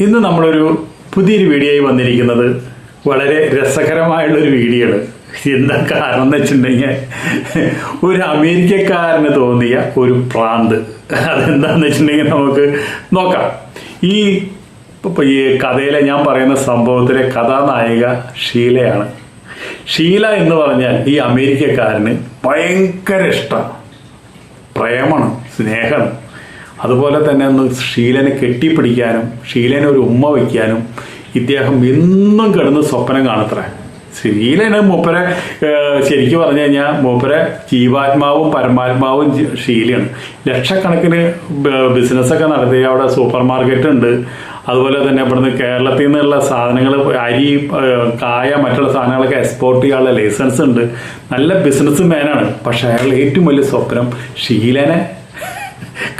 ഇന്ന് നമ്മളൊരു പുതിയൊരു വീഡിയോയിൽ വന്നിരിക്കുന്നത് വളരെ രസകരമായുള്ളൊരു വീഡിയോ ആണ് എന്താ കാരണം എന്ന് വെച്ചിട്ടുണ്ടെങ്കിൽ ഒരു അമേരിക്കക്കാരന് തോന്നിയ ഒരു പ്രാന്ത്. അതെന്താന്ന് വെച്ചിട്ടുണ്ടെങ്കിൽ നമുക്ക് നോക്കാം. ഈ ഈ കഥയിലെ ഞാൻ പറയുന്ന സംഭവത്തിലെ കഥാനായിക ഷീലയാണ്. ഷീല എന്ന് പറഞ്ഞാൽ ഈ അമേരിക്കക്കാരന് ഭയങ്കര ഇഷ്ടമാണ് പ്രേമണം സ്നേഹം അതുപോലെ തന്നെ ഒന്ന് ഷീലനെ കെട്ടിപ്പിടിക്കാനും ഷീലനെ ഒരു ഉമ്മ വയ്ക്കാനും ഇദ്ദേഹം എന്നും കിടന്ന് സ്വപ്നം കാണത്രേ. ശീലന് മൂപ്പരെ ശരിക്കും പറഞ്ഞു കഴിഞ്ഞാൽ മൂപ്പരെ ജീവാത്മാവും പരമാത്മാവും ശീലയാണ് ലക്ഷക്കണക്കിന് ബിസിനസ്സൊക്കെ നടത്തി അവിടെ സൂപ്പർ മാർക്കറ്റ് ഉണ്ട് അതുപോലെ തന്നെ ഇവിടുന്ന് കേരളത്തിൽ നിന്നുള്ള സാധനങ്ങൾ അരി കായ മറ്റുള്ള സാധനങ്ങളൊക്കെ എക്സ്പോർട്ട് ചെയ്യാനുള്ള ലൈസൻസ് ഉണ്ട്. നല്ല ബിസിനസ് മാനാണ് പക്ഷേ അയാൾ ഏറ്റവും വലിയ സ്വപ്നം ഷീലനെ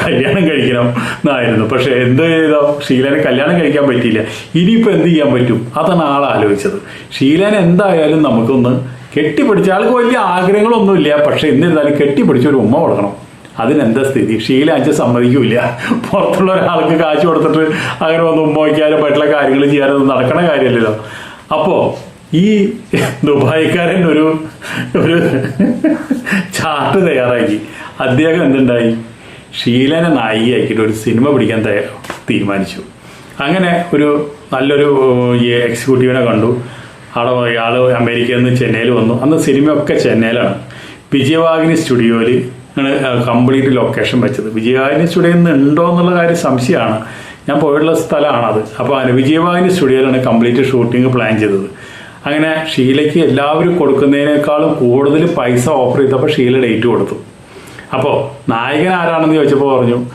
കല്യാണം കഴിക്കണം എന്നായിരുന്നു. പക്ഷെ എന്ത് ചെയ്തോ? ഷീലനെ കല്യാണം കഴിക്കാൻ പറ്റിയില്ല. ഇനിയിപ്പോൾ എന്ത് ചെയ്യാൻ പറ്റും? അതാണ് ആൾ ആലോചിച്ചത്. ഷീലനെ എന്തായാലും നമുക്കൊന്ന് കെട്ടിപ്പിടിച്ച ആൾക്ക് വലിയ ആഗ്രഹങ്ങളൊന്നുമില്ല. പക്ഷെ എന്നിരുന്നാലും കെട്ടിപ്പിടിച്ച് ഒരു ഉമ്മ കൊടുക്കണം. അതിനെന്താ സ്ഥിതി? ഷീല അച്ഛൻ സമ്മതിക്കൂല. പുറത്തുള്ള ഒരാൾക്ക് കാശ് കൊടുത്തിട്ട് അങ്ങനെ ഒന്ന് ഉമ്മ വയ്ക്കാനും പറ്റുള്ള കാര്യങ്ങൾ ചെയ്യാനൊന്നും നടക്കണ കാര്യമല്ലല്ലോ. അപ്പോൾ ഈ ദുബായിക്കാരൻ ഒരു ഒരു ചാർട്ട് തയ്യാറാക്കി. അദ്ദേഹം എന്തുണ്ടായി? ഷീലനെ നായികയാക്കിയിട്ട് ഒരു സിനിമ പിടിക്കാൻ തീരുമാനിച്ചു. അങ്ങനെ ഒരു നല്ലൊരു എക്സിക്യൂട്ടീവിനെ കണ്ടു. അവിടെ ഇയാൾ അമേരിക്കയിൽ നിന്ന് ചെന്നൈയിൽ വന്നു. അന്ന് സിനിമയൊക്കെ ചെന്നൈയിലാണ്. വിജയവാഹിനി സ്റ്റുഡിയോയിൽ കംപ്ലീറ്റ് ലൊക്കേഷൻ വെച്ചത്. വിജയവാഹിനി സ്റ്റുഡിയോയിൽ നിന്ന് ഉണ്ടോ എന്നുള്ള കാര്യം സംശയമാണ്. ഞാൻ പോയിട്ടുള്ള സ്ഥലമാണത്. അപ്പോൾ വിജയവാഹിനി സ്റ്റുഡിയോയിലാണ് കംപ്ലീറ്റ് ഷൂട്ടിംഗ് പ്ലാൻ ചെയ്തത്. അങ്ങനെ ഷീലയ്ക്ക് എല്ലാവരും കൊടുക്കുന്നതിനേക്കാളും കൂടുതൽ പൈസ ഓഫർ ചെയ്തപ്പോൾ ഷീല ഡേറ്റ് കൊടുത്തു. അപ്പോൾ നായകൻ ആരാണെന്ന് ചോദിച്ചപ്പോൾ പറഞ്ഞു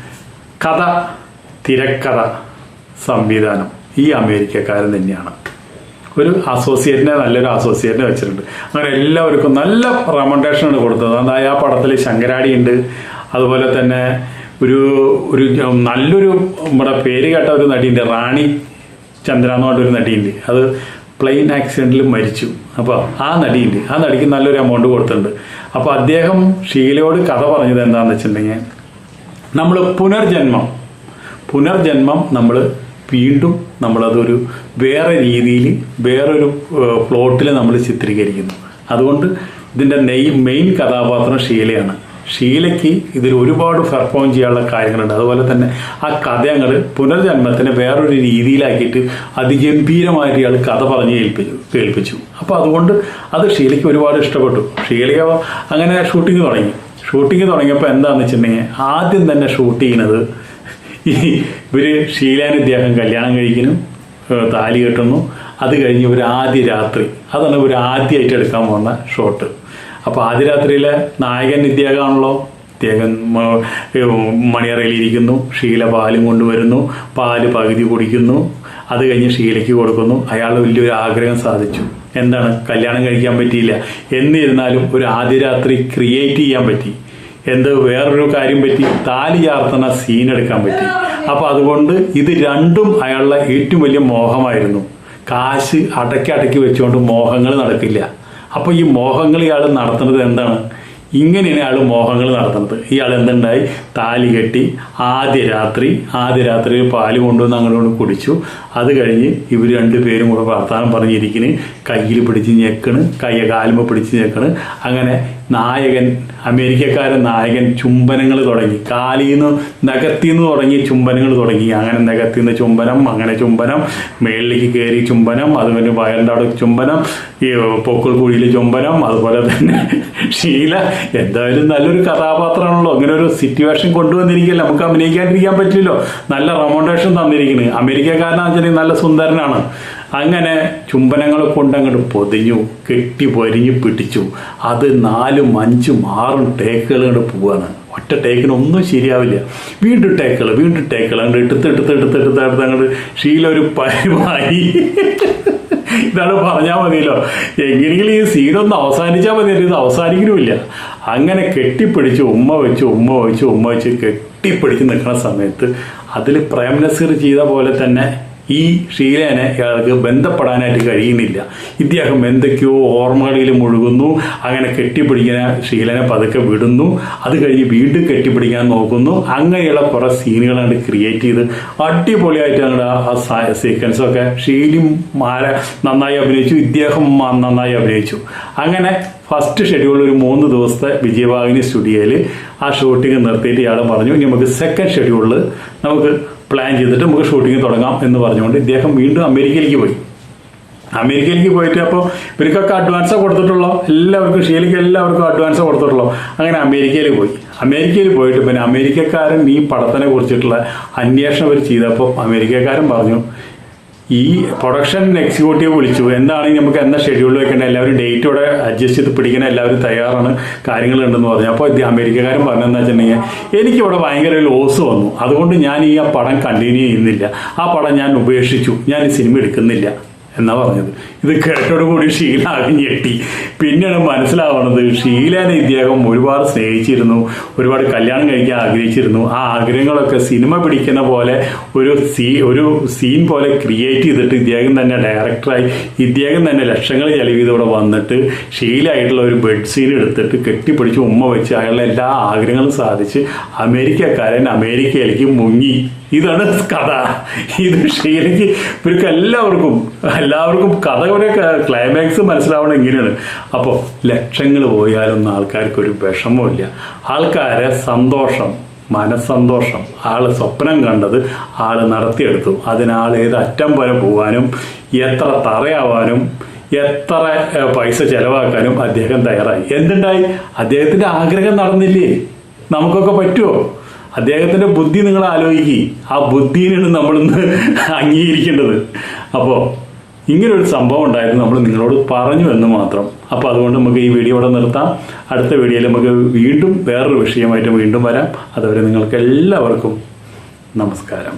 കഥ തിരക്കഥ സംവിധാനം. ഈ അമേരിക്കക്കാരൻ തന്നെയാണ്. ഒരു അസോസിയേറ്റിനെ നല്ലൊരു അസോസിയേറ്റിനെ വെച്ചിട്ടുണ്ട്. അങ്ങനെ എല്ലാവർക്കും നല്ല റെക്കമെൻഡേഷനാണ് കൊടുത്തത്. അതായത് ആ പടത്തിൽ ശങ്കരാടി ഉണ്ട്. അതുപോലെ തന്നെ ഒരു ഒരു നല്ലൊരു നമ്മുടെ പേര് കേട്ട ഒരു നടിയുണ്ട്. റാണി ചന്ദ്ര എന്ന് പറഞ്ഞൊരു നടിയുണ്ട്. അത് പ്ലെയിൻ ആക്സിഡന്റിൽ മരിച്ചു. അപ്പോൾ ആ നടിയുണ്ട്. ആ നടിക്ക് നല്ലൊരു എമൗണ്ട് കൊടുത്തിട്ടുണ്ട്. അപ്പോൾ അദ്ദേഹം ഷീലയോട് കഥ പറഞ്ഞത് എന്താണെന്ന് വെച്ചിട്ടുണ്ടെങ്കിൽ നമ്മൾ പുനർജന്മം. പുനർജന്മം നമ്മൾ വീണ്ടും നമ്മളതൊരു വേറെ രീതിയിൽ വേറൊരു പ്ലോട്ടിൽ നമ്മൾ ചിത്രീകരിക്കുന്നു. അതുകൊണ്ട് ഇതിന്റെ നെയ് മെയിൻ കഥാപാത്രം ഷീലയാണ്. ഷീലയ്ക്ക് ഇതിൽ ഒരുപാട് പെർഫോം ചെയ്യാനുള്ള കാര്യങ്ങളുണ്ട്. അതുപോലെ തന്നെ ആ കഥ ഞങ്ങൾ പുനർജന്മത്തിന് വേറൊരു രീതിയിലാക്കിയിട്ട് അതിഗംഭീരമായിട്ട് ഇയാൾ കഥ പറഞ്ഞ് ഏൽപ്പിച്ചു കേൾപ്പിച്ചു. അപ്പോൾ അതുകൊണ്ട് അത് ഷീലയ്ക്ക് ഒരുപാട് ഇഷ്ടപ്പെട്ടു. ഷീലയ്ക്ക് അങ്ങനെ ഷൂട്ടിങ് തുടങ്ങി. ഷൂട്ടിങ് തുടങ്ങിയപ്പോൾ എന്താണെന്ന് വെച്ചിട്ടുണ്ടെങ്കിൽ ആദ്യം തന്നെ ഷൂട്ട് ചെയ്യുന്നത് ഈ ഇവർ ഷീലാൻ ഇദ്ദേഹം കല്യാണം കഴിക്കുന്നു താലി കെട്ടുന്നു. അത് കഴിഞ്ഞ് ഒരു ആദ്യ രാത്രി. അതാണ് ഒരു ആദ്യമായിട്ട് എടുക്കാൻ പോകുന്ന ഷോട്ട് അപ്പോൾ ആദ്യ രാത്രിയിലെ നായകൻ ഇദ്ദേഹമാണല്ലോ ഇദ്ദേഹം മണിയറയിലിരിക്കുന്നു. ഷീല പാലും കൊണ്ടുവരുന്നു. പാൽ പകുതി കുടിക്കുന്നു. അത് കഴിഞ്ഞ് ഷീലയ്ക്ക് കൊടുക്കുന്നു. അയാൾ വലിയൊരു ആഗ്രഹം സാധിച്ചു. എന്താണ്? കല്യാണം കഴിക്കാൻ പറ്റിയില്ല. എന്നിരുന്നാലും ഒരു ആദ്യ രാത്രി ക്രിയേറ്റ് ചെയ്യാൻ പറ്റി. എന്ത് വേറൊരു കാര്യം പറ്റി. താലി ചാർത്തുന്ന സീൻ എടുക്കാൻ പറ്റി. അപ്പോൾ അതുകൊണ്ട് ഇത് രണ്ടും അയാളുടെ ഏറ്റവും വലിയ മോഹമായിരുന്നു. കാശ് അടക്കി അടക്കി വെച്ചുകൊണ്ട് മോഹങ്ങൾ നടക്കില്ല. അപ്പൊ ഈ മോഹങ്ങൾ ഇയാൾ നടത്തുന്നത് എന്താണ്? ഇങ്ങനെയാണ് ഇയാൾ മോഹങ്ങൾ നടത്തുന്നത്. ഇയാൾ എന്തുണ്ടായി? താലി കെട്ടി ആദ്യ രാത്രി ആദ്യ രാത്രി പാൽ കൊണ്ടുവന്ന് അങ്ങോട്ട് കുടിച്ചു. അത് കഴിഞ്ഞ് ഇവർ രണ്ടുപേരും കൂടെ വർത്താനം പറഞ്ഞിരിക്കണ്. കയ്യിൽ പിടിച്ച് ഞെക്കണ്. കയ്യ കാലുമ്പോൾ പിടിച്ച് ഞെക്കണ്. അങ്ങനെ നായകൻ അമേരിക്കക്കാരൻ നായകൻ ചുംബനങ്ങൾ തുടങ്ങി. കാലിന്ന് നിന്ന് തുടങ്ങി ചുംബനങ്ങൾ തുടങ്ങി. അങ്ങനെ നഗത്തിന്ന് ചുംബനം അങ്ങനെ ചുംബനം. മേളിലേക്ക് കയറി ചുംബനം. അതുപോലെ വയറിന്റെ അവിടെ ചുംബനം. ഈ പൊക്കിൾ കുഴിയിൽ ചുംബനം. അതുപോലെ തന്നെ ഷീല. എന്തായാലും നല്ലൊരു കഥാപാത്രമാണല്ലോ. അങ്ങനെ ഒരു സിറ്റുവേഷൻ കൊണ്ടുവന്നിരിക്കില്ല നമുക്ക് അഭിനയിക്കാണ്ടിരിക്കാൻ പറ്റില്ലല്ലോ. നല്ല റെമോണ്ടേഷൻ തന്നിരിക്കുന്നത് അമേരിക്കക്കാരനാണെന്ന് വെച്ചാൽ നല്ല സുന്ദരനാണ്. അങ്ങനെ ചുംബനങ്ങൾ കൊണ്ടങ്ങോട്ട് പൊതിഞ്ഞു കെട്ടി പൊരിഞ്ഞു പിടിച്ചു. അത് നാലും അഞ്ചും ആറും ടേക്കുകൾ കൊണ്ട് പോവാണ്. ഒറ്റ ടേക്കിന് ഒന്നും ശരിയാവില്ല. വീണ്ടും ടേക്കുകൾ വീണ്ടും ടേക്കുകൾ അങ്ങോട്ട് എടുത്ത് എടുത്ത് എടുത്ത് എടുത്ത് അങ്ങോട്ട് ഷീല ഒരു ഇതാണ് പറഞ്ഞാൽ മതിയല്ലോ. എങ്ങനെയെങ്കിലും ഈ സീനൊന്ന് അവസാനിച്ചാൽ മതി ഇത് അവസാനിക്കലുമില്ല അങ്ങനെ കെട്ടിപ്പിടിച്ച് ഉമ്മ വെച്ച് ഉമ്മ വെച്ച് ഉമ്മ വെച്ച് കെട്ടിപ്പിടിച്ച് നിൽക്കുന്ന സമയത്ത് അതിൽ പ്രേം നസീർ ചെയ്ത പോലെ തന്നെ ഈ ഷീലേനെ ഇയാൾക്ക് ബന്ധപ്പെടാനായിട്ട് കഴിയുന്നില്ല. ഇദ്ദേഹം എന്തൊക്കെയോ ഓർമ്മകളിൽ മുഴുകുന്നു അങ്ങനെ കെട്ടിപ്പിടിക്കുന്ന ഷീലനെ പതുക്കെ വിടുന്നു അത് കഴിഞ്ഞ് വീണ്ടും കെട്ടിപ്പിടിക്കാൻ നോക്കുന്നു. അങ്ങനെയുള്ള കുറേ സീനുകളാണ് ക്രിയേറ്റ് ചെയ്ത് അടിപൊളിയായിട്ട് ഞങ്ങളുടെ ആ സീക്വൻസൊക്കെ ഷീലും മാര നന്നായി അഭിനയിച്ചു ഇദ്ദേഹം നന്നായി അഭിനയിച്ചു. അങ്ങനെ ഫസ്റ്റ് ഷെഡ്യൂൾ ഒരു മൂന്ന് ദിവസത്തെ വിജയവാഹിനി സ്റ്റുഡിയോയിൽ ആ ഷൂട്ടിംഗ് നിർത്തിയിട്ട് ഇയാൾ പറഞ്ഞു ഇനി നമുക്ക് സെക്കൻഡ് ഷെഡ്യൂളിൽ നമുക്ക് പ്ലാൻ ചെയ്തിട്ട് നമുക്ക് ഷൂട്ടിംഗ് തുടങ്ങാം എന്ന് പറഞ്ഞുകൊണ്ട് ഇദ്ദേഹം വീണ്ടും അമേരിക്കയിലേക്ക് പോയി. അമേരിക്കയിലേക്ക് പോയിട്ട് അപ്പോൾ ഇവർക്കൊക്കെ അഡ്വാൻസ് കൊടുത്തിട്ടുള്ളൂ? എല്ലാവർക്കും ഷീലയ്ക്ക് എല്ലാവർക്കും അഡ്വാൻസ് കൊടുത്തിട്ടുള്ളോ? അങ്ങനെ അമേരിക്കയിൽ പോയി. അമേരിക്കയിൽ പോയിട്ട് പിന്നെ അമേരിക്കക്കാരൻ ഈ പടത്തിനെ കുറിച്ചിട്ടുള്ള അന്വേഷണം അവർ ചെയ്തപ്പോൾ അമേരിക്കക്കാരൻ പറഞ്ഞു ഈ പ്രൊഡക്ഷൻ എക്സിക്യൂട്ടീവ് വിളിച്ചു. എന്താണെങ്കിൽ നമുക്ക് എന്ന ഷെഡ്യൂൾ വെക്കേണ്ടത്? എല്ലാവരും ഡേറ്റോടെ അഡ്ജസ്റ്റ് ചെയ്ത് പിടിക്കാൻ എല്ലാവരും തയ്യാറാണ്. കാര്യങ്ങളുണ്ടെന്ന് പറഞ്ഞു. അപ്പോൾ അമേരിക്കക്കാരൻ പറഞ്ഞതെന്ന് വെച്ചിട്ടുണ്ടെങ്കിൽ എനിക്കിവിടെ ഭയങ്കര ലോസ് വന്നു. അതുകൊണ്ട് ഞാൻ ഈ ആ പടം കണ്ടിന്യൂ ചെയ്യുന്നില്ല. ആ പടം ഞാൻ ഉപേക്ഷിച്ചു. ഞാൻ ഈ സിനിമ എടുക്കുന്നില്ല. എന്നാ പറഞ്ഞത്. ഇത് കേട്ടോടുകൂടി ഷീല ആകെ ഞെട്ടി. പിന്നെയാണ് മനസ്സിലാവുന്നത് ഷീലനെ ഇദ്ദേഹം ഒരുപാട് സ്നേഹിച്ചിരുന്നു ഒരുപാട് കല്യാണം കഴിക്കാൻ ആഗ്രഹിച്ചിരുന്നു. ആ ആഗ്രഹങ്ങളൊക്കെ സിനിമ പിടിക്കുന്ന പോലെ ഒരു സീ ഒരു സീൻ പോലെ ക്രിയേറ്റ് ചെയ്തിട്ട് ഇദ്ദേഹം തന്നെ ഡയറക്ടറായി ഇദ്ദേഹം തന്നെ ലക്ഷങ്ങൾ ചെലവിതോടെ വന്നിട്ട് ഷീലായിട്ടുള്ള ഒരു ബെഡ് സീൻ എടുത്തിട്ട് കെട്ടിപ്പിടിച്ച് ഉമ്മ വെച്ച് അയാളുടെ എല്ലാ ആഗ്രഹങ്ങളും സാധിച്ച് അമേരിക്കക്കാരൻ അമേരിക്കയിലേക്ക് മുങ്ങി. ഇതാണ് കഥ. ഇത് ഷീലയ്ക്ക് ഇവർക്ക് എല്ലാവർക്കും എല്ലാവർക്കും കഥയുടെ ക്ലൈമാക്സ് മനസ്സിലാവണം ഇങ്ങനെയാണ്. അപ്പോൾ ലക്ഷങ്ങൾ പോയാലൊന്നും ആൾക്കാർക്ക് ഒരു വിഷമമില്ല ആൾക്കാരെ സന്തോഷം മനസ്സന്തോഷം ആൾ സ്വപ്നം കണ്ടത് ആൾ നടത്തിയെടുത്തു. അതിനാൾ ഏത് അറ്റം വരെ പോകാനും എത്ര തറയാവാനും എത്ര പൈസ ചെലവാക്കാനും അദ്ദേഹം തയ്യാറായി. എന്തുണ്ടായി? അദ്ദേഹത്തിന്റെ ആഗ്രഹം നടന്നില്ലേ? നമുക്കൊക്കെ പറ്റുമോ അദ്ദേഹത്തിന്റെ ബുദ്ധി നിങ്ങൾ ആലോചിക്കുക ആ ബുദ്ധിയാണ് നമ്മളിന്ന് അംഗീകരിക്കേണ്ടത്. അപ്പോൾ ഇങ്ങനൊരു സംഭവം ഉണ്ടായിരുന്നു നമ്മൾ നിങ്ങളോട് പറഞ്ഞു എന്ന് മാത്രം. അപ്പോൾ അതുകൊണ്ട് നമുക്ക് ഈ വീഡിയോ ഇവിടെ നിർത്താം. അടുത്ത വീഡിയോയിൽ നമുക്ക് വീണ്ടും വേറൊരു വിഷയമായിട്ട് വീണ്ടും വരാം. അതുവരെ നിങ്ങൾക്ക് എല്ലാവർക്കും നമസ്കാരം.